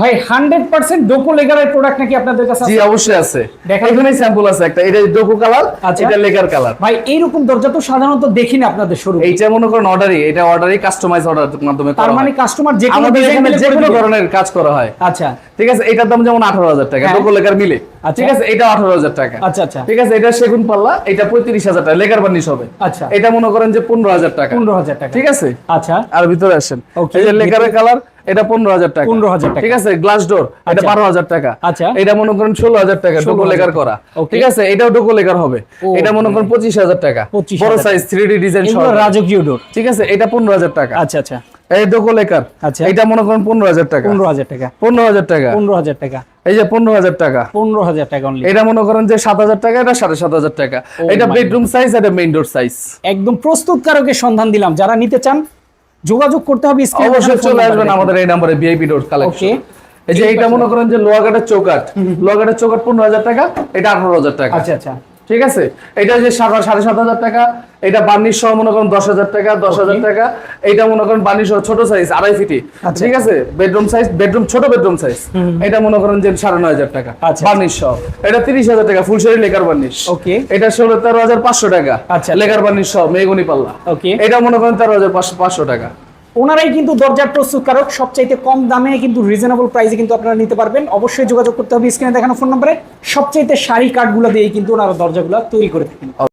ভাই hundred percent Duco লেগারের product নাকি আপনাদের কাছে জি অবশ্যই আছে। এখানে স্যাম্পল আছে একটা এটা ডোকো কালার। এটা লেকার কালার ভাই এইরকম দরজা তো সাধারণত দেখি না আপনাদের শুরু এইটা মনে করেন অর্ডারই এটা অর্ডারই কাস্টমাইজ অর্ডার মাধ্যমে তার মানে কাস্টমার যে কোনো ডিজাইন যে কোনো ধরনের কাজ করা হয়। আচ্ছা। ঠিক আছে এটার দাম যেমন আঠারো হাজার টাকা হ্যাঁ। ডোকো লেকার মিলে। আচ্ছা। ঠিক আছে এটা আঠারো হাজার টাকা। আচ্ছা আচ্ছা। ঠিক আছে এটা সেগুন পাল্লা এটা পঁয়ত্রিশ হাজার টাকা লেকার বার্নিশ হবে। আচ্ছা। এটা মনে করেন যে পনেরো হাজার টাকা। পনেরো হাজার টাকা। ঠিক আছে? আচ্ছা। আর ভিতরে আসেন. এই যে লেকারের কালার এটা পনেরো হাজার টাকা 15,000 টাকা। ঠিক আছে গ্লাস ডোর এটা আচ্ছা। বারো হাজার টাকা আচ্ছা। এটা মনে করেন ষোলো হাজার টাকা ডোকো 16,000 লেকার করা ঠিক আছে এটাও ডোকো লেকার হবে এটা মনে করেন পঁচিশ হাজার টাকা বড় সাইজ থ্রি ডি ডিজাইন রাজকীয় ডোর ঠিক আছে এটা পনেরো হাজার টাকা আচ্ছা আচ্ছা এই ডোকো লেকার আচ্ছা। এটা মনে করেন পনেরো হাজার টাকা পনেরো হাজার টাকা পনেরো হাজার টাকা পনেরো হাজার টাকা এই যে পনেরো হাজার টাকা পনেরো হাজার টাকা এটা মনে করেন যে সাত হাজার টাকা এটা সাড়ে সাত হাজার টাকা এটা বেডরুম সাইজ এটা মেইন ডোর সাইজ একদম প্রস্তুতকারকের সন্ধান দিলাম যারা নিতে চান যোগাযোগ করতে হবে অবশ্যই চলে আসবেন। আমাদের এই নম্বরে ভিআইপি ডোর কালেকশন এই যে এটা মনে করেন যে লোয়াঘাটের চৌকাট লোয়াঘাটের চৌকাট পনেরো হাজার টাকা এটা আঠারো হাজার টাকা। আচ্ছা আচ্ছা। ঠিক আছে? এটা যে সাড়ে সাত হাজার টাকা এটা বার্নিশ সহ মনে করেন দশ হাজার টাকা দশ হাজার টাকা। এটা মনে করেন বার্নিশ সহ ছোট সাইজ আড়াই ফিটি আচ্ছা। ঠিক আছে? বেডরুম সাইজ বেডরুম ছোট বেডরুম সাইজ এটা মনে করেন যে সাড়ে নয় হাজার টাকা আচ্ছা। বার্নিশ সহ। এটা তিরিশ হাজার টাকা ফুলশাড়ি লেকার বার্নিশ। ওকে এটা ষোলো তেরো হাজার পাঁচশো টাকা আচ্ছা। লেকার বার্নিশ সহ মেগুনি পাল্লা। ওকে এটা মনে করেন তেরো হাজার পাঁচশো পাঁচশো টাকা। ওনারাই কিন্তু দরজার প্রস্তুতকারক সবচাইতে কম দামে কিন্তু রিজনেবল প্রাইসে কিন্তু আপনারা নিতে পারবেন। অবশ্যই যোগাযোগ করতে হবে স্ক্রিনে দেখানো ফোন নম্বরে সবচাইতে শাড়ি কার্ডগুলো দিয়ে কিন্তু ওনারা দরজাগুলো তৈরি করে থাকেন।